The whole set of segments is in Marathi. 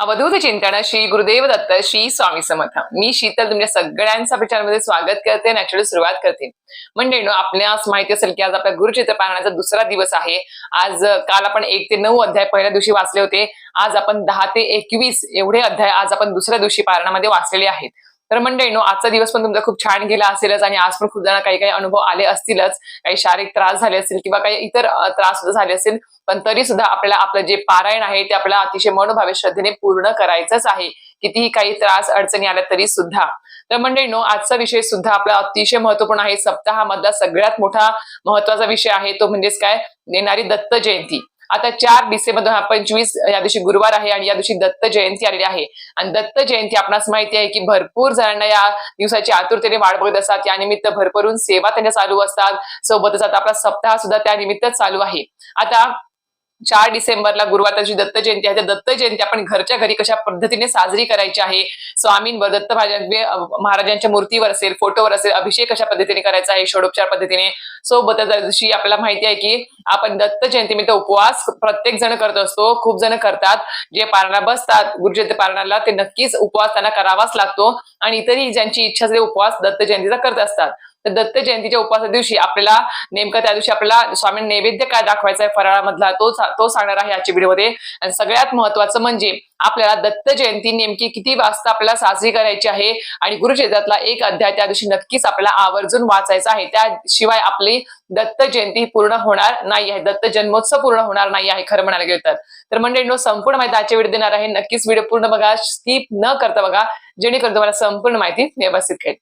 अवधूत चिंतन श्री गुरुदेव दत्त श्री स्वामी समर्थ. मी शीतल तुमच्या सगळ्यांचा आपल्या स्वागत करते नॅचरल सुरुवात करते. म्हणजे आपल्यास माहिती असेल की आज आपल्या गुरुचित्र पाहण्याचा दुसरा दिवस आहे. आज काल आपण एक ते नऊ अध्याय पहिल्या दिवशी वाचले होते. आज आपण दहा ते एकवीस एवढे अध्याय आज आपण दुसऱ्या दिवशी पारणामध्ये वाचलेले आहेत. तर मंडळीनो आजचा दिवस पण तुमचा खूप छान गेला असेलच आणि आज पण खूप जण काही काही अनुभव आले असतीलच. काही शारीरिक त्रास झाले असतील किंवा काही इतर त्रास सुद्धा झाले असतील पण तरी सुद्धा आपल्याला आपलं जे पारायण आहे ते आपल्याला अतिशय मनोभावे श्रद्धेने पूर्ण करायचंच आहे. कितीही काही त्रास अडचणी आल्या तरी सुद्धा. तर मंडळीनो आजचा विषय सुद्धा आपला अतिशय महत्त्वपूर्ण आहे. सप्ताहामधला सगळ्यात मोठा महत्त्वाचा विषय आहे तो म्हणजेच काय? येणारी दत्त जयंती. आता चार डिसेंबर दोन हजार पंचवीस या दिवशी गुरुवार आहे आणि या दिवशी दत्त जयंती आलेली आहे. आणि दत्त जयंती आपणास माहिती आहे की भरपूर जणांना या दिवसाची आतुरतेने वाट बघत असतात. त्यानिमित्त भरभरून सेवा त्यांच्या चालू असतात. सोबतच आता आपला सप्ताह सुद्धा त्यानिमित्तच चालू आहे. आता चार डिसेंबरला गुरुवार दत्त जयंती आहे. त्या दत्त जयंती आपण घरच्या घरी कशा पद्धतीने साजरी करायची आहे? स्वामींवर दत्त महाराजांच्या मूर्तीवर असेल फोटोवर असेल अभिषेक कशा पद्धतीने करायचा आहे? षोडोपचार पद्धतीने. सोबतच दिवशी आपल्याला माहिती आहे की आपण दत्त जयंतीनिमित्त उपवास प्रत्येक जण करत असतो. खूप जण करतात. जे पारणा बसतात गुरुजयंती पारणाला ते नक्कीच उपवास त्यांना करावाच लागतो. आणि इतरही ज्यांची इच्छा असते उपवास दत्त जयंतीचा करत असतात. तर दत्त जयंतीच्या उपवासा दिवशी आपल्याला नेमकं त्या दिवशी आपल्याला स्वामी नैवेद्य काय दाखवायचा आहे फराळामधला तो तो सांगणार आहे आजच्या व्हिडिओमध्ये. आणि सगळ्यात महत्वाचं म्हणजे आपल्याला दत्त जयंती नेमकी किती वाजता आपल्याला साजरी करायची आहे? आणि गुरुचरित्रातला एक अध्याय त्या दिवशी नक्कीच आपल्याला आवर्जून वाचायचा आहे. त्याशिवाय आपली दत्त जयंती पूर्ण होणार नाही आहे. दत्त जन्मोत्सव पूर्ण होणार नाही आहे खरं म्हणायला गेलं तर. तर म्हणजे संपूर्ण माहिती आजच्या व्हिडिओ देणार आहे. नक्कीच व्हिडिओ पूर्ण बघा स्किप न करता बघा. जेणेकरून तुम्हाला संपूर्ण माहिती व्यवस्थित कळेल.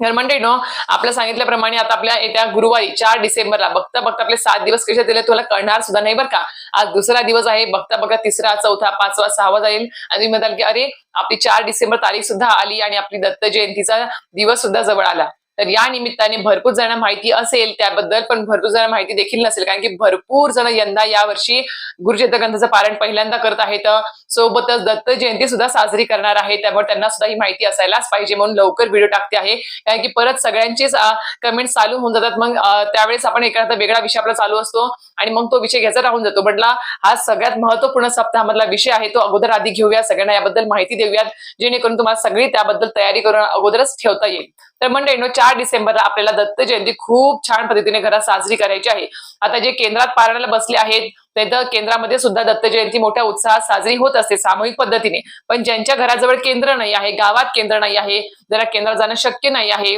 तर नो आपल्या सांगितल्याप्रमाणे आता आपल्या येत्या गुरुवारी चार डिसेंबरला बघता बघता आपले सात दिवस कसे दिले तुला कळणार सुद्धा नाही बरं का. आज दुसरा दिवस आहे बघता बघता तिसरा चौथा पाचवा सहावा जाईल. आणि तुम्ही म्हणाल की अरे आपली चार डिसेंबर तारीख सुद्धा आली आणि आपली दत्त जयंतीचा दिवस सुद्धा जवळ आला. तर या निमित्ताने भरपूर जण माहिती असेल त्याबद्दल पण भरपूर जण माहिती देखील नसेल कारण की भरपूर जण यंदा यावर्षी गुरुचरित्र ग्रंथाचं पारण पहिल्यांदा करत आहेत. सोबतच दत्त जयंती सुद्धा साजरी करणार आहे त्यामुळे त्यांना सुद्धा ही माहिती असायलाच पाहिजे म्हणून लवकर व्हिडिओ टाकते आहे. कारण की परत सगळ्यांचेच कमेंट चालू होऊन जातात. मग त्यावेळेस आपण एखादा वेगळा विषय आपला चालू असतो आणि मग तो विषय घ्यायचा राहून जातो. म्हटला हा सगळ्यात महत्त्वपूर्ण सप्ताहामधला विषय आहे तो अगोदर आधी घेऊया. सगळ्यांना याबद्दल माहिती देऊयात जेणेकरून तुम्हाला सगळी त्याबद्दल तयारी करून अगोदरच ठेवता येईल. तर म्हणजे चार डिसेंबरला आपल्याला दत्त जयंती खूप छान पद्धतीने घरात साजरी करायची आहे. आता जे केंद्रात पारायला बसले आहेत ते तर केंद्रामध्ये सुद्धा दत्त जयंती मोठ्या उत्साहात साजरी होत असते सामूहिक पद्धतीने. पण ज्यांच्या घराजवळ केंद्र नाही आहे गावात केंद्र नाही आहे जरा केंद्रात जाणं शक्य नाही आहे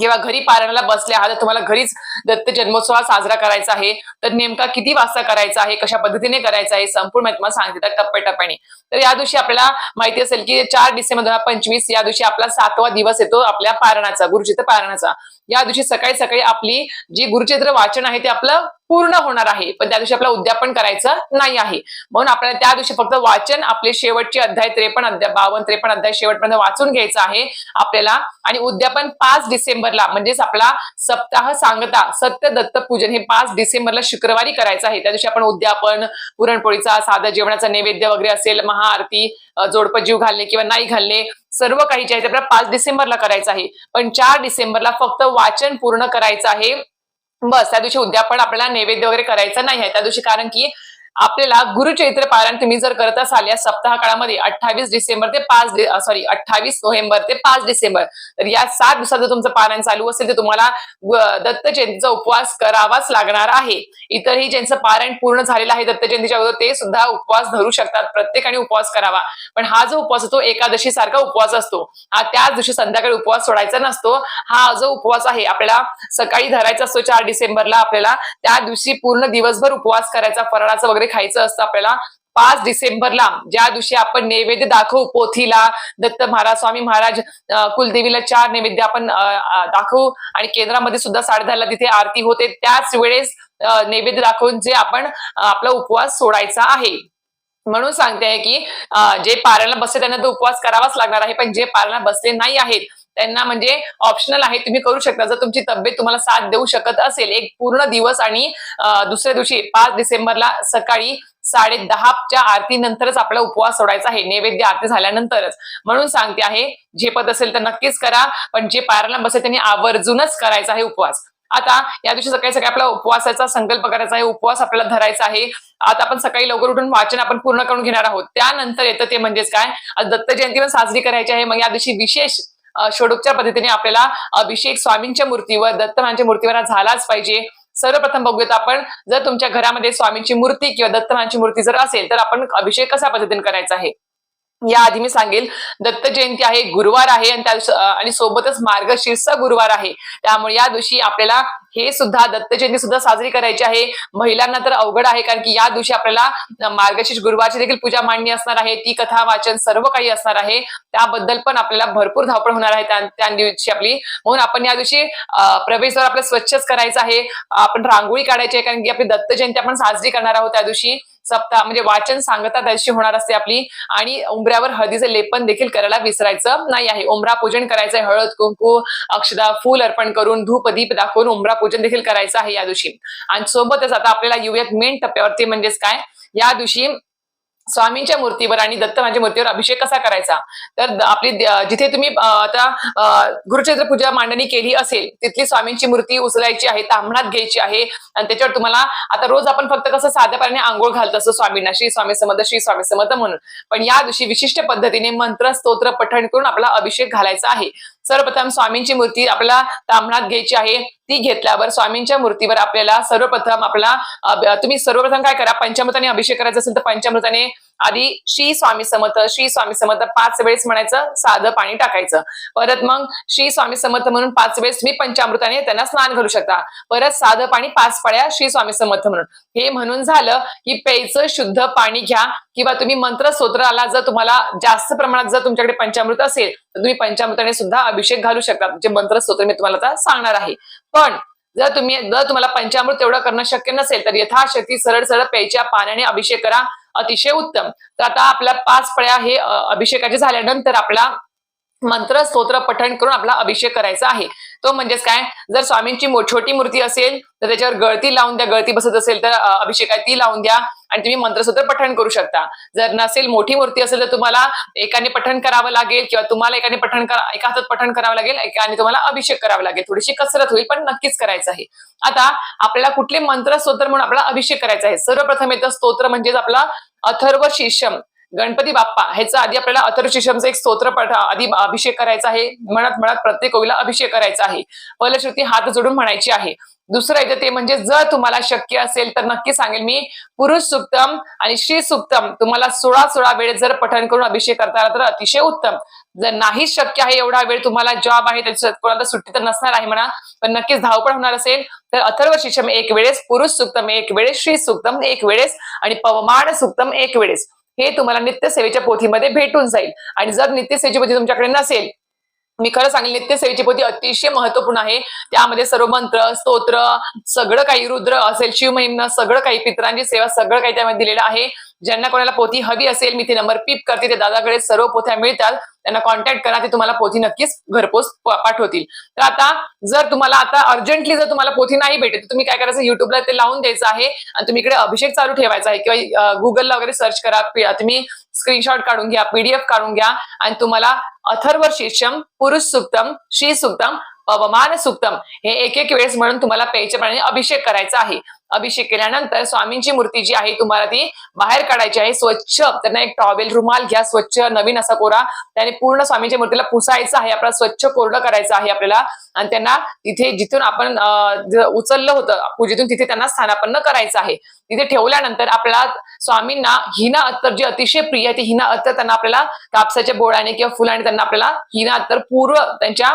जेव्हा घरी पारायणाला बसले आहात तर तुम्हाला घरीच दत्त जन्मोत्सव साजरा करायचा आहे. तर नेमका किती वाजता करायचा आहे कशा पद्धतीने करायचा आहे संपूर्ण माहिती तुम्हाला सांगितलं टप्प्याटप्प्याने. तर या दिवशी आपल्याला माहिती असेल की चार डिसेंबर दोन हजार पंचवीस या दिवशी आपला सातवा दिवस येतो आपल्या पारणाचा गुरुचित्र पारणाचा. या दिवशी सकाळी सकाळी आपली जी गुरुचित्र वाचन आहे ते आपलं पूर्ण होणार आहे. पण त्या दिवशी आपलं उद्यापन करायचं नाही आहे. म्हणून आपल्याला त्या दिवशी फक्त वाचन आपले शेवटचे अध्याय त्रेपन्न अध्याय बावन त्रेपन्न अध्याय शेवटपर्यंत वाचून घ्यायचं आहे आपल्याला. आणि उद्यापन पाच डिसेंबरला म्हणजेच आपला सप्ताह सांगता सत्य दत्त पूजन हे पाच डिसेंबरला शुक्रवारी करायचं आहे. त्या दिवशी आपण उद्यापन पुरणपोळीचा साधा जेवणाचा नैवेद्य वगैरे असेल महाआरती अ, जोडपं जीव घालणे किंवा नाही घालणे सर्व काही जे आहे ते आपल्याला पाच डिसेंबरला करायचं आहे. पण चार डिसेंबरला फक्त वाचन पूर्ण करायचं आहे. बस त्या दिवशी उद्यापन आपल्याला नैवेद्य वगैरे करायचं नाही आहे. त्या दिवशी कारण की आपल्याला गुरुचैत्र पारायण तुम्ही जर करत असाल या सप्ताह काळामध्ये अठ्ठावीस डिसेंबर ते पाच सॉरी अठ्ठावीस नोव्हेंबर ते पाच डिसेंबर. तर या सात दिवसात जर तुमचं पारायण चालू असेल तर तुम्हाला दत्त जयंतीचा उपवास करावाच लागणार आहे. इतरही ज्यांचं पारायण पूर्ण झालेलं आहे दत्त जयंतीच्या अगोदर ते सुद्धा उपवास धरू शकतात. प्रत्येकाने उपवास करावा. पण हा जो उपवास असतो एकादशी सारखा उपवास असतो. हा त्याच दिवशी संध्याकाळी उपवास सोडायचा नसतो. हा जो उपवास आहे आपल्याला सकाळी धरायचा असतो चार डिसेंबरला आपल्याला त्या दिवशी पूर्ण दिवसभर उपवास करायचा फराळाचा वगैरे खायचं असतं आपल्याला. पाच डिसेंबरला ज्या दिवशी आपण नैवेद्य दाखवू पोथीला दत्त महाराज स्वामी महाराज कुलदेवीला चार नैवेद्य आपण दाखवू आणि केंद्रामध्ये सुद्धा साडेदहाला तिथे आरती होते. त्याच वेळेस नैवेद्य दाखवून जे आपण आपला उपवास सोडायचा आहे. म्हणून सांगते आहे की जे पारायणाला बसले त्यांना तो उपवास करावाच लागणार आहे पण जे पारायणाला बसले नाही आहेत त्यांना म्हणजे ऑप्शनल आहे तुम्ही करू शकता. जर तुमची तब्येत तुम्हाला साथ देऊ शकत असेल एक पूर्ण दिवस आणि दुसऱ्या दिवशी पाच डिसेंबरला सकाळी साडे दहाच्या आरती नंतरच आपला उपवास सोडायचा आहे. नैवेद्य आरती झाल्यानंतरच. म्हणून सांगते आहे झेपत असेल तर नक्कीच करा पण जे पारायणाला बसेल त्यांनी आवर्जूनच करायचा आहे उपवास. आता या दिवशी सकाळी सकाळी आपला उपवासाचा संकल्प करायचा आहे उपवास आपल्याला धरायचा आहे. आता आपण सकाळी लवकर उठून वाचन आपण पूर्ण करून घेणार आहोत. त्यानंतर येतं ते म्हणजेच काय? आज दत्त जयंती पण साजरी करायची आहे. मग या दिवशी विशेष षोडोपचार पद्धतीने आपल्याला अभिषेक स्वामींच्या मूर्तीवर दत्तमानच्या मूर्तीवर झालाच पाहिजे. सर्वप्रथम बघूयात आपण जर तुमच्या घरामध्ये स्वामींची मूर्ती किंवा दत्तमानची मूर्ती जर असेल तर आपण अभिषेक कशा पद्धतीने करायचा आहे? या आधी मी सांगेल दत्त जयंती आहे गुरुवार आहे आणि त्या आणि सोबतच मार्गशीर्ष गुरुवार आहे. त्यामुळे या दिवशी आपल्याला हे सुद्धा दत्त जयंती सुद्धा साजरी करायची आहे. महिलांना तर अवघड आहे कारण की या दिवशी आपल्याला मार्गशीर्ष गुरुवारची देखील पूजा मांडणी असणार आहे. ती कथा वाचन सर्व काही असणार आहे. त्याबद्दल पण आपल्याला भरपूर धावपळ होणार आहे. त्या त्या दिवशी आपली म्हणून आपण या दिवशी प्रवेशद्वार आपलं स्वच्छच करायचं आहे. आपण रांगोळी काढायची आहे कारण की आपली दत्त जयंती आपण साजरी करणार आहोत त्या दिवशी. सप्ताह म्हणजे वाचन सांगता त्याची दिवशी होणार असते आपली. आणि उंबऱ्यावर हळदीचे लेपन देखील करायला विसरायचं नाही आहे. उमरा पूजन करायचं आहे हळद कुंकू अक्षदा फूल अर्पण करून धूप दीप दाखवून उमरा पूजन देखील करायचं आहे या दिवशी. आणि सोबतच आता आपल्याला येऊयात मेन टप्प्यावरती म्हणजेच काय? या दिवशी स्वामींच्या मूर्तीवर आणि दत्तमांच्या मूर्तीवर अभिषेक कसा करायचा? तर आपली जिथे तुम्ही आता गुरुचरित्र पूजा मांडणी केली असेल तिथली स्वामींची मूर्ती उचलायची आहे तांबणात घ्यायची आहे आणि त्याच्यावर तुम्हाला आता रोज आपण फक्त कसं साध्या आंघोळ घालतो असतो स्वामींना श्री स्वामी समर्थ श्री स्वामी समर्थ म्हणून. पण या दिवशी विशिष्ट पद्धतीने मंत्र स्तोत्र पठण करून आपला अभिषेक घालायचा आहे. सर्वप्रथम स्वामींची मूर्ती आपल्याला तांबणात घ्यायची आहे. ती घेतल्यावर स्वामींच्या मूर्तीवर आपल्याला सर्वप्रथम आपला तुम्ही सर्वप्रथम काय करा? पंचामृताने अभिषेक करायचा असेल तर पंचामृताने आधी श्री स्वामी समर्थ श्री स्वामी समर्थ पाच वेळेस म्हणायचं साधं पाणी टाकायचं. परत मग श्री स्वामी समर्थ म्हणून पाच वेळेस तुम्ही पंचामृताने त्यांना स्नान घालू शकता. परत साधं पाणी पाच पाळ्या श्री स्वामी समर्थ म्हणून. हे म्हणून झालं की प्यायचं शुद्ध पाणी घ्या किंवा तुम्ही मंत्र स्तोत्राला जर तुम्हाला जास्त प्रमाणात जर तुमच्याकडे पंचामृत असेल तर तुम्ही पंचामृताने सुद्धा अभिषेक घालू शकता. जे मंत्र स्तोत्र मी तुम्हाला आता सांगणार आहे. पण जर तुम्ही जर तुम्हाला पंचामृत एवढं करणं शक्य नसेल तर यथाशक्ती सरळ सरळ प्यायच्या पाण्याने अभिषेक करा. अतिशय उत्तम. तर आता आपल्या पाच पळ्या हे अभिषेकाचे झाल्यानंतर आपला मंत्र स्तोत्र पठण करून आपला अभिषेक करायचा आहे. तो म्हणजेच काय? जर स्वामींची मो- छोटी मूर्ती असेल तर त्याच्यावर गळती लावून द्या. गळती बसत असेल तर अभिषेक अभिषेकात ती लावून द्या. आणि तुम्ही मंत्रसूत्र पठण करू शकता. जर नसेल मोठी मूर्ती असेल तर तुम्हाला एकाने पठण करावं लागेल किंवा तुम्हाला एकाने पठण करा एका हातात पठण करावं लागेल एकाने तुम्हाला अभिषेक करावा लागेल. थोडीशी कसरत होईल पण नक्कीच करायचं आहे. आता आपल्याला कुठले मंत्र स्तोत्र म्हणून आपला अभिषेक करायचा आहे? सर्वप्रथम येतं स्तोत्र म्हणजेच आपला अथर्व शिष्यम. गणपती बाप्पा ह्याचा आधी आपल्याला अथर्व एक स्तोत्र पठा आधी अभिषेक करायचा आहे. म्हणत म्हणत प्रत्येक ओवीला अभिषेक करायचा आहे. फलश्रुती हात जोडून म्हणायची आहे. दुसरं येतं ते म्हणजे जर तुम्हाला शक्य असेल तर नक्की सांगेल मी. पुरुष सुक्तम आणि श्री सुक्तम तुम्हाला सोळा सोळा वेळ जर पठण करून अभिषेक करता आला तर अतिशय उत्तम. जर नाही शक्य आहे एवढा वेळ तुम्हाला जॉब आहे त्याची कोणाला सुट्टी तर नसणार आहे म्हणा. पण नक्कीच धावपळ होणार असेल तर अथर्व शिक्षम एक वेळेस पुरुष सुक्तम एक वेळेस श्री सुक्तम एक वेळेस आणि पवमान सुक्तम एक वेळेस. हे तुम्हाला नित्यसेवेच्या पोथीमध्ये भेटून जाईल. आणि जर नित्यसेवेची पोथी तुमच्याकडे नसेल मी खरं सांगेल नित्यसेवेची पोथी अतिशय महत्त्वपूर्ण आहे. त्यामध्ये सर्व मंत्र स्तोत्र सगळं काही रुद्र असेल शिवमहिमन सगळं काही पित्रांची सेवा सगळं काही त्यामध्ये दिलेलं आहे. ज्यांना कोणाला पोथी हवी असेल मी ते नंबर पिप करते ते दादाकडे सर्व पोथ्या मिळतात. त्यांना कॉन्टॅक्ट करा ते तुम्हाला पोथी नक्कीच घरपोच पाठवतील. तर आता जर तुम्हाला आता अर्जंटली जर तुम्हाला पोथी नाही भेटत तर तुम्ही काय करायचं? युट्यूबला ते लावून द्यायचं आहे. आणि तुम्ही इकडे अभिषेक चालू ठेवायचा आहे. किंवा गुगलला वगैरे सर्च करा. तुम्ही स्क्रीनशॉट काढून घ्या पीडीएफ काढून घ्या. आणि तुम्हाला अथर्व शीर्षम पुरुष सुक्तम श्री सुक्तम पवमान सुक्तम हे एक एक वेळेस म्हणून तुम्हाला प्यायच्या पाण्याने अभिषेक करायचा आहे. अभिषेक केल्यानंतर स्वामींची मूर्ती जी आहे तुम्हाला ती बाहेर काढायची आहे. स्वच्छ त्यांना एक टॉवेल रुमाल घ्या स्वच्छ नवीन असा कोरा. त्याने पूर्ण स्वामींच्या मूर्तीला पुसायचं आहे आपल्याला स्वच्छ कोरडं करायचं आहे आपल्याला. आणि त्यांना तिथे जिथून आपण उचललं होतं पूजेतून तिथे त्यांना स्थानापन्न करायचं आहे. तिथे ठेवल्यानंतर आपल्याला स्वामींना हिना अत्तर जी अतिशय प्रिय आहे ती हिना अत्तर त्यांना आपल्याला कापसाच्या बोळाने किंवा फुलाने त्यांना आपल्याला हिना अत्तर पूर्व त्यांच्या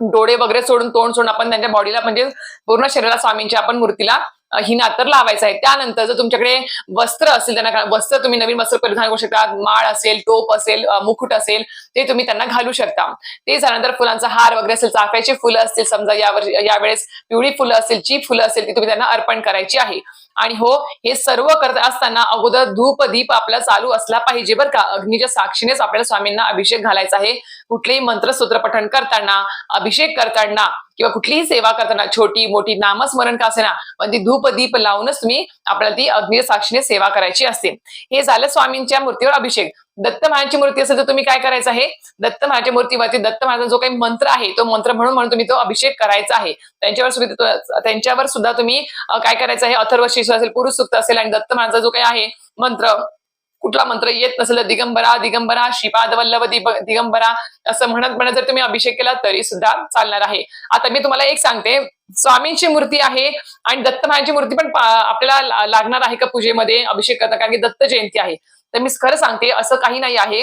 डोळे वगैरे सोडून तोंड सोडून आपण त्यांच्या बॉडीला म्हणजे पूर्ण शरीराला स्वामींच्या आपण मूर्तीला अ, हिना लावायचं आहे. त्यानंतर जर तुमच्याकडे वस्त्र असेल त्यांना वस्त्र तुम्ही नवीन वस्त्र परिधान करू शकता. माळ असेल टोप असेल मुकुट असेल ते तुम्ही त्यांना घालू शकता. ते झाल्यानंतर फुलांचा हार वगैरे असेल चाफ्याची फुलं असतील समजा यावर यावेळेस पिवळी फुलं असतील जी फुलं असेल ती तुम्ही त्यांना अर्पण करायची आहे. आणि हो हे सर्व करत असताना अगोदर धूप दीप आपला चालू असला पाहिजे बरं का. अग्नीच्या साक्षीनेच आपल्याला स्वामींना अभिषेक घालायचा आहे. कुठलेही मंत्रसूत्र पठण करताना अभिषेक करताना किंवा कुठलीही सेवा करताना छोटी मोठी नामस्मरण का असेना पण ती धूप दीप लावूनच तुम्ही आपल्याला ती अग्नी साक्षीने सेवा करायची असते. हे झालं स्वामींच्या मूर्तीवर अभिषेक. दत्त महाराजांची मूर्ती असेल तर तुम्ही काय करायचं आहे? दत्त महाराजच्या मूर्तीवरती दत्त महाराजांचा जो काही मंत्र आहे तो मंत्र म्हणून म्हणून तुम्ही तो अभिषेक करायचा आहे. त्यांच्यावर सुद्धा त्यांच्यावर सुद्धा तुम्ही काय करायचं आहे? अथर्व शिशु असेल पुरुष सुक्त असेल आणि दत्त महाराजांचा जो काही आहे मंत्र कुठला मंत्र येत नसेल दिगंबरा दिगंबरा श्रीपाद वल्लभ दिगंबरा असं म्हणत म्हणत जर तुम्ही अभिषेक केला तरी सुद्धा चालणार आहे. आता मी तुम्हाला एक सांगते स्वामींची मूर्ती आहे आणि दत्तमायांची मूर्ती पण आपल्याला लागणार आहे का पूजेमध्ये अभिषेक करता कारण की दत्त जयंती आहे. तर मी खरं सांगते असं काही नाही आहे.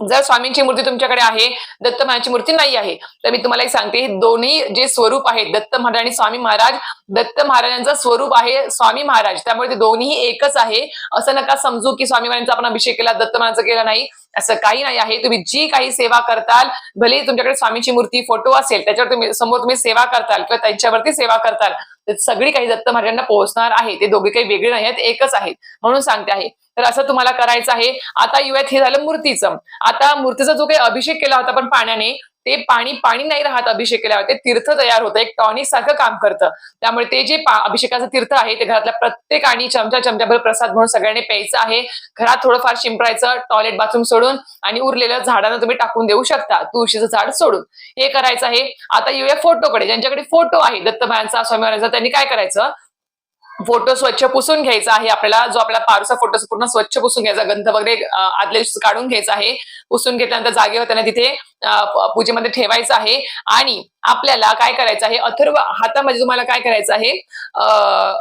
जर स्वामींची मूर्ती तुमच्याकडे आहे दत्त महाराजांची मूर्ती नाही आहे तर मी तुम्हाला एक सांगते हे दोन्ही जे स्वरूप आहेत दत्त महाराज आणि स्वामी महाराज दत्त महाराजांचं स्वरूप आहे स्वामी महाराज. त्यामुळे ते दोन्ही एकच आहे. असं नका समजू की स्वामी महाराजांचा आपण अभिषेक केला दत्त महाराजांचा केला नाही. असं काही नाही आहे. तुम्ही जी काही सेवा करताल भले तुमच्याकडे स्वामीची मूर्ती फोटो असेल त्याच्यावर तुम्ही समोर तुम्ही सेवा करताल किंवा त्यांच्यावरती सेवा करताल तर सगळी काही दत्त महाराजांना पोहोचणार आहे. ते दोघे काही वेगळे नाही आहेत एकच आहेत. म्हणून सांगते आहे तर असं तुम्हाला करायचं आहे. आता येऊयात हे झालं मूर्तीचं. आता मूर्तीचा जो काही अभिषेक केला होता पण पाण्याने ते पाणी पाणी नाही राहत अभिषेक केल्यावर. ते तीर्थ तयार होतं. एक टॉनिक सारखं काम करतं. त्यामुळे ते जे अभिषेकाचं तीर्थ आहे ते घरातल्या प्रत्येकाने चमचा चमच्याभर प्रसाद म्हणून सगळ्यांनी प्यायचं आहे. घरात थोडंफार शिंपरायचं टॉयलेट बाथरूम सोडून आणि उरलेलं झाडांना तुम्ही टाकून देऊ शकता. तुळशीचं झाड सोडून. हे करायचं आहे. आता येऊया फोटोकडे ज्यांच्याकडे फोटो आहे दत्त स्वामी त्यांनी काय करायचं? फोटो स्वच्छ पुसून घ्यायचा आहे. आपल्याला जो आपला पारुसा फोटो पूर्ण स्वच्छ पुसून घ्यायचा. गंध वगैरे आदल्या काढून घ्यायचा आहे. पुसून घेतल्यानंतर जागेवर त्यांना तिथे पूजेमध्ये ठेवायचं आहे. आणि आपल्याला काय करायचं आहे? अथर्व हातामध्ये तुम्हाला काय करायचं आहे?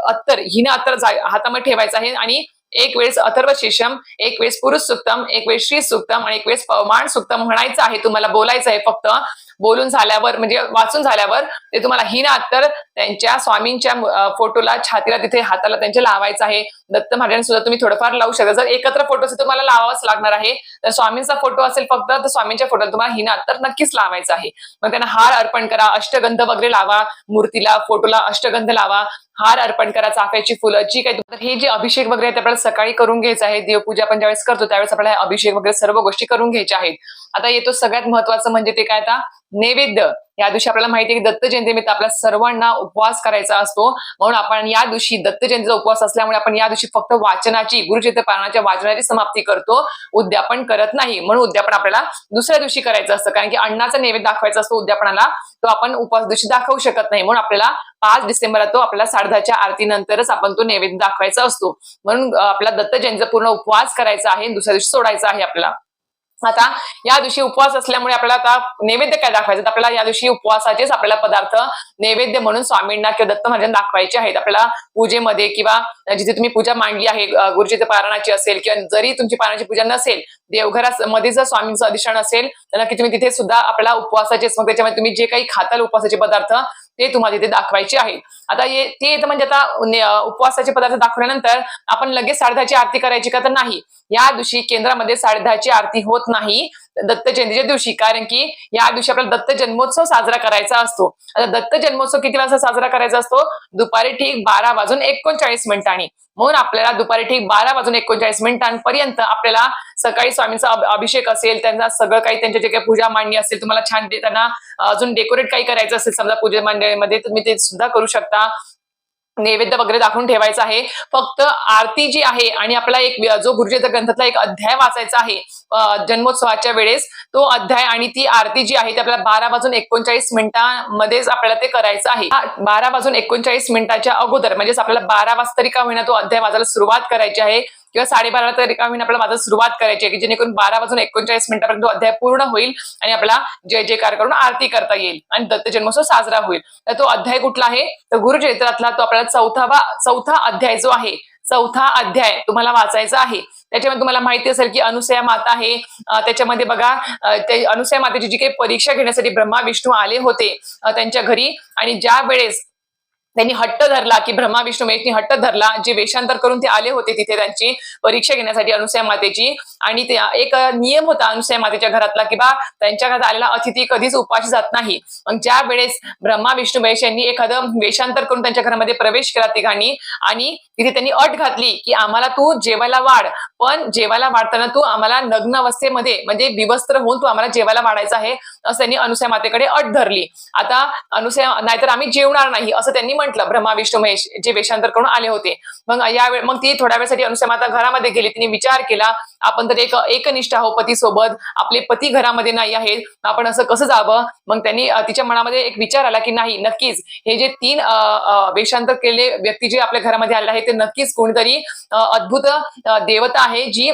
अत्तर हिनं अत्तर हातामध्ये ठेवायचं आहे. आणि एक वेळेस अथर्व शिशम एक वेळेस पुरुष सुक्तम एक वेळेस श्री सुक्तम आणि एक वेळेस पवमान सुक्तम म्हणायचं आहे तुम्हाला बोलायचं आहे फक्त. बोलून झाल्यावर म्हणजे वाचून झाल्यावर ते तुम्हाला हिन अत्तर त्यांच्या स्वामींच्या फोटोला छातीला तिथे हाताला त्यांच्या लावायचं आहे. दत्त महाराजांना सुद्धा तुम्ही थोडंफार लावू शकता. जर एकत्र फोटो असेल तुम्हाला लावावाच लागणार आहे. तर स्वामींचा फोटो असेल फक्त तर स्वामींच्या फोटोला तुम्हाला हिन तर नक्कीच लावायचं आहे. मग त्यांना हार अर्पण करा अष्टगंध वगैरे लावा मूर्तीला फोटोला अष्टगंध लावा. हार अर्पण करा चाफ्याची फुलं जी काही तर हे जे अभिषेक वगैरे आहेत ते आपल्याला सकाळी करून घ्यायचं आहे. देवपूजा आपण ज्यावेळेस करतो त्यावेळेस आपल्याला अभिषेक वगैरे सर्व गोष्टी करून घ्यायच्या आहेत. आता येतो सगळ्यात महत्वाचं म्हणजे ते काय आता? नैवेद्य. या दिवशी आपल्याला माहिती आहे की दत्त जयंतीनिमित्त आपल्या सर्वांना उपवास करायचा असतो. म्हणून आपण या दिवशी दत्त जयंतीचा उपवास असल्यामुळे आपण या दिवशी फक्त वाचनाची गुरुचरित्र वाचनाची समाप्ती करतो. उद्यापन करत नाही. म्हणून उद्यापन आपल्याला दुसऱ्या दिवशी करायचं असतं. कारण की अण्णाचा नैवेद्य दाखवायचा असतो उद्यापनाला तो आपण उपवास दिवशी दाखवू शकत नाही. म्हणून आपल्याला पाच डिसेंबरला तो आपल्याला साडेदहाच्या आरतीनंतरच आपण तो नैवेद्य दाखवायचा असतो. म्हणून आपला दत्त जयंतीचा पूर्ण उपवास करायचा आहे दुसऱ्या दिवशी सोडायचा आहे आपल्याला. आता या दिवशी उपवास असल्यामुळे आपल्याला आता नैवेद्य काय दाखवायचं? तर आपल्याला या दिवशी उपवासाचेच आपल्याला पदार्थ नैवेद्य म्हणून स्वामींना किंवा दत्त महाराजांना दाखवायचे आहेत. आपल्याला पूजेमध्ये किंवा जिथे तुम्ही पूजा मांडली आहे अं, गुरुजीच्या असेल किंवा जरी तुमची पारायणाची पूजा नसेल देवघरामध्ये जर स्वामींचं अधिष्ठान असेल तर नक्की तुम्ही तिथे सुद्धा आपल्याला उपवासाचेच मग त्याच्यामध्ये तुम्ही जे काही खाताल उपवासाचे पदार्थ ते तुम्हाला तिथे दाखवायचे आहेत आता ये ते येतं म्हणजे आता उपवासाचे पदार्थ दाखवल्यानंतर आपण लगेच साडेदहाची आरती करायची का तर नाही. या दिवशी केंद्रामध्ये साडेदहाची आरती होत नाही. दत्त जयंतीच्या दिवशी. कारण की या दिवशी आपल्याला दत्त जन्मोत्सव साजरा करायचा असतो. आता दत्त जन्मोत्सव किती वाजता साजरा करायचा असतो? दुपारी ठीक बारा वाजून एकोणचाळीस मिनिटांनी. म्हणून आपल्याला दुपारी ठीक बारा वाजून एकोणचाळीस मिनिटांपर्यंत आपल्याला सकाळी स्वामींचा अभिषेक असेल त्यांना सगळं काही त्यांच्या जे काही पूजा मांडणी असेल तुम्हाला छान त्यांना अजून डेकोरेट काही करायचं असेल समजा पूजा मंडळीमध्ये तुम्ही ते सुद्धा करू शकता. नैवेद्य वगैरे दाखवून ठेवायचा आहे. फक्त आरती जी आहे आणि आपला एक जो गुरुजीच्या ग्रंथातला एक अध्याय वाचायचा आहे जन्मोत्सवाच्या वेळेस तो अध्याय आणि ती आरती जी आहे ती आपल्याला बारा वाजून एकोणचाळीस मिनिटांमध्येच आपल्याला ते करायचं आहे. बारा वाजून एकोणचाळीस मिनिटाच्या अगोदर म्हणजेच आपल्याला बारा वाजता तरी का होईना तो अध्याय वाचायला सुरुवात करायची आहे. किंवा साडेबारा तरी का आपल्याला माझा सुरुवात करायची आहे की जेणेकरून बारा वाजून एकोणचाळीस मिनिटापर्यंत अध्याय पूर्ण होईल आणि आपला जय जयकार करून आरती करता येईल आणि दत्त जन्मोत्सव साजरा होईल. तर तो अध्याय कुठला आहे? तर गुरुचरित्रातला तो आपल्याला चौथावा चौथा अध्याय जो आहे चौथा अध्याय तुम्हाला वाचायचा आहे. त्याच्यामध्ये तुम्हाला माहिती असेल की अनुसया माता आहे. त्याच्यामध्ये बघा ते अनुसया मातेची जी काही परीक्षा घेण्यासाठी ब्रह्मा विष्णू आले होते त्यांच्या घरी. आणि ज्या वेळेस त्यांनी हट्ट धरला की ब्रह्मा विष्णू महेशनी हट्ट धरला. जे वेषांतर करून ते आले होते तिथे त्यांची परीक्षा घेण्यासाठी अनुसया मातेची. आणि एक नियम होता अनुसया मातेच्या घरातला की बा त्यांच्या घरात आलेला अतिथी कधीच उपाशी जात नाही. मग ज्या वेळेस ब्रह्मा विष्णू महेश यांनी एखादं वेषांतर करून त्यांच्या घरामध्ये प्रवेश केला तिघांनी आणि तिथे त्यांनी अट घातली की आम्हाला तू जेवायला वाढ. पण जेवायला वाढताना तू आम्हाला नग्न अवस्थेमध्ये म्हणजे विवस्त्र होऊन तू आम्हाला जेवायला वाढायचं आहे असं त्यांनी अनुसया मातेकडे अट धरली. आता अनुसया नाहीतर आम्ही जेवणार नाही असं त्यांनी म्हटलं ब्रह्मा विष्णू महेश जे वेषांतर करून आले होते. मग यावेळी मग ती थोड्या वेळसाठी अनुसया माता घरामध्ये गेली. तिने विचार केला आपण तर एक एकनिष्ठ आहो पती सोबत आपले पती घरामध्ये नाही आहेत. आपण असं कसं जावं? मग त्यांनी तिच्या मनामध्ये एक विचार आला की नाही नक्कीच हे जे तीन वेषांतर केलेले व्यक्ती जे आपल्या घरामध्ये आले आहेत ते नक्कीच कोणीतरी अद्भुत देवता आहे जी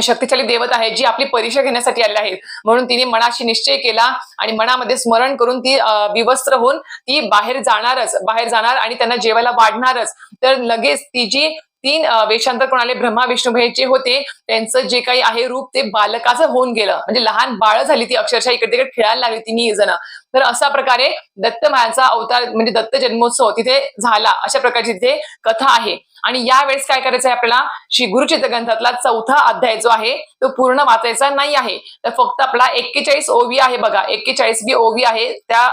शक्तिशाली देवत आहे जी आपली परीक्षा घेण्यासाठी आली आहेत. म्हणून तिने मनाशी निश्चय केला आणि मनामध्ये स्मरण करून ती विवस्त्र होऊन ती बाहेर जाणारच बाहेर जाणार आणि त्यांना जेवायला वाढणारच. तर लगेच ती जी तीन वेशांतर वेषांतर ब्रह्मा विष्णू महेश जे होते त्यांचं जे काही आहे रूप ते बालकाचं होऊन गेलं. म्हणजे लहान बाळ झाली ती अक्षरशः इकडे तिकडे खेळायला लागली तिन्ही जण. तर अशा प्रकारे दत्त मायाचा अवतार म्हणजे दत्त जन्मोत्सव तिथे झाला. अशा प्रकारची तिथे कथा आहे. आणि यावेळेस काय करायचं आहे आपल्याला? श्री गुरुचित्र ग्रंथातला चौथा अध्याय जो आहे तो पूर्ण वाचायचा नाही आहे. तर फक्त आपला एक्केचाळीस ओवी आहे बघा. एक्केचाळीस बी ओवी आहे त्या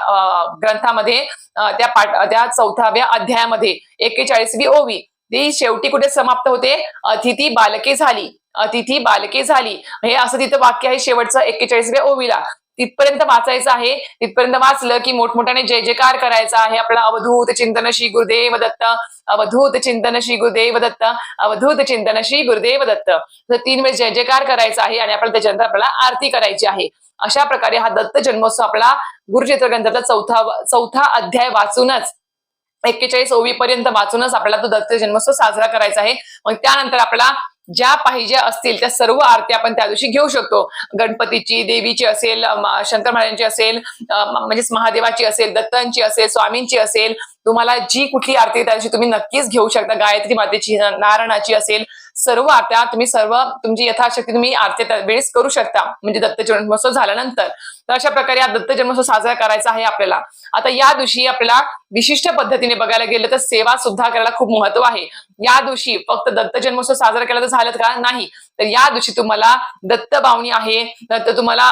ग्रंथामध्ये त्या पाठ त्या चौथाव्या अध्यायामध्ये. एक्केचाळीस बी ओवी. ती शेवटी कुठे समाप्त होते? अतिथी बालके झाली. अतिथी बालके झाली. हे असं तिथं वाक्य आहे शेवटचं एक्केचाळीसव्या ओवीला. तिथपर्यंत वाचायचं आहे. तिथपर्यंत वाचलं की मोठमोठ्याने जय जयकार करायचा आहे. आपला अवधूत चिंतन श्री गुरुदेव दत्त. अवधूत चिंतन श्री गुरुदेव दत्त. अवधूत चिंतन श्री गुरुदेव दत्त. तर तीन वेळेस जय जयकार करायचा आहे आणि आपल्याला त्याच्यानंतर आपल्याला आरती करायची आहे. अशा प्रकारे हा दत्त जन्मोत्सव आपला गुरुचित्र ग्रंथाचा चौथा चौथा अध्याय वाचूनच एक्केचाळीस ओवी पर्यंत वाचूनच आपल्याला तो दत्त जन्मोत्सव साजरा करायचा आहे. मग त्यानंतर आपला ज्या पाहिजे असतील त्या सर्व आरती आपण त्या दिवशी घेऊ शकतो. गणपतीची देवीची असेल शंकर महाराजांची असेल म्हणजे म्हणजेच महादेवाची असेल दत्तांची असेल स्वामींची असेल तुम्हाला जी कुठली आरती त्या दिवशी तुम्ही नक्कीच घेऊ शकता. गायत्री मातेची नारायणाची असेल सर्व आरत्या तुम्ही सर्व तुमची यथाशक्ती तुम्ही आरती त्या वेळेस करू शकता. म्हणजे दत्त जन्मोत्सव झाल्यानंतर. तर अशा प्रकारे हा दत्त जन्मोत्सव साजरा करायचा आहे आपल्याला. आता या दिवशी आपल्याला विशिष्ट पद्धतीने बघायला गेलं तर सेवा सुद्धा करायला खूप महत्त्व आहे. या दिवशी फक्त दत्त जन्मोत्सव साजरा केला तर झालं का? नाही. तर या दिवशी तुम्हाला दत्त बावणी आहे. नंतर तुम्हाला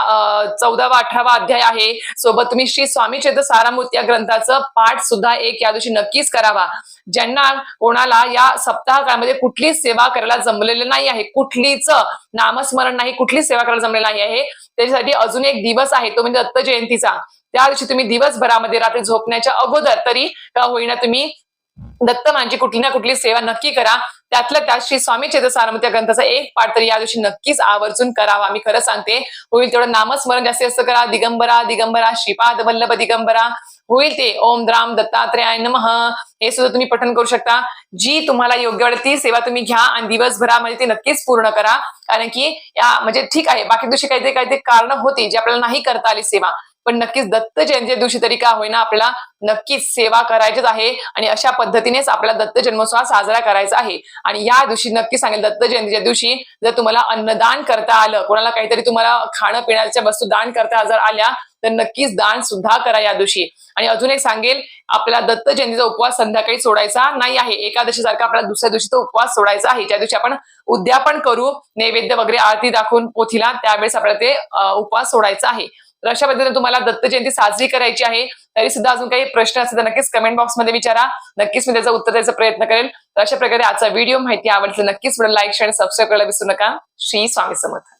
चौदावा अठरावा अध्याय आहे. सोबत तुम्ही श्री स्वामी चेत सारामूर्त या ग्रंथाचं पाठ सुद्धा एक या दिवशी नक्कीच करावा. ज्यांना कोणाला या सप्ताह काळामध्ये कुठलीच सेवा करायला जमलेलं नाही आहे कुठलीच नामस्मरण नाही कुठलीच सेवा करायला जमलेलं नाही आहे त्याच्यासाठी अजून एक दिवस आहे. तो म्हणजे दत्त जयंतीचा. त्या दिवशी तुम्ही दिवसभरामध्ये रात्री झोपण्याच्या अगोदर तरी का होईना तुम्ही दत्त म्हणजे कुठली ना कुठली सेवा नक्की करा. त्यातलं त्यात श्री स्वामी चेत या ग्रंथाचा एक पाठ तरी या दिवशी नक्कीच आवर्जून करावा. मी खरं सांगते होईल तेवढं नामस्मरण जास्तीत जास्त करा. दिगंबरा दिगंबरा श्रीपाद वल्लभ दिगंबरा. होईल ते. ओम द्राम दत्तात्रयाय नम. हे सुद्धा तुम्ही पठन करू शकता. जी तुम्हाला योग्य वाटेल ती सेवा तुम्ही घ्या आणि दिवसभरामध्ये ती नक्कीच पूर्ण करा. कारण की या म्हणजे ठीक आहे बाकी दिवशी काहीतरी काहीतरी कारण होती जी आपल्याला नाही करता आली सेवा. पण नक्कीच दत्त जयंती दिवशी तरी का होईना आपल्याला नक्कीच सेवा करायचीच आहे आणि अशा पद्धतीनेच आपला दत्त जन्मोत्सव साजरा करायचा आहे. आणि या दिवशी नक्की सांगेल दत्त जयंतीच्या दिवशी जर तुम्हाला अन्नदान करता आलं कोणाला काहीतरी तुम्हाला खाणं पिण्याच्या वस्तू दान करता जर आल्या तर नक्कीच दान सुद्धा करा या दिवशी. आणि अजून एक सांगेल आपला दत्त जयंतीचा उपवास संध्याकाळी सोडायचा नाही आहे. एकादशी सारखा आपल्याला दुसऱ्या दिवशी तो उपवास सोडायचा आहे. ज्या दिवशी आपण उद्यापन करू नैवेद्य वगैरे आरती दाखवून पोथीला त्यावेळेस आपल्याला ते उपवास सोडायचा आहे. तर अशा पद्धतीने तुम्हाला दत्त जयंती साजरी करायची आहे. तरी सुद्धा अजून काही प्रश्न असतील तर नक्कीच कमेंट बॉक्समध्ये विचारा. नक्कीच मी त्याचं उत्तर द्यायचा प्रयत्न करेल. तर अशा प्रकारे आजचा व्हिडिओ माहिती आवडली नक्कीच लाईक शेअर सबस्क्राईब करायला विसरू नका. श्री स्वामी समर्थ.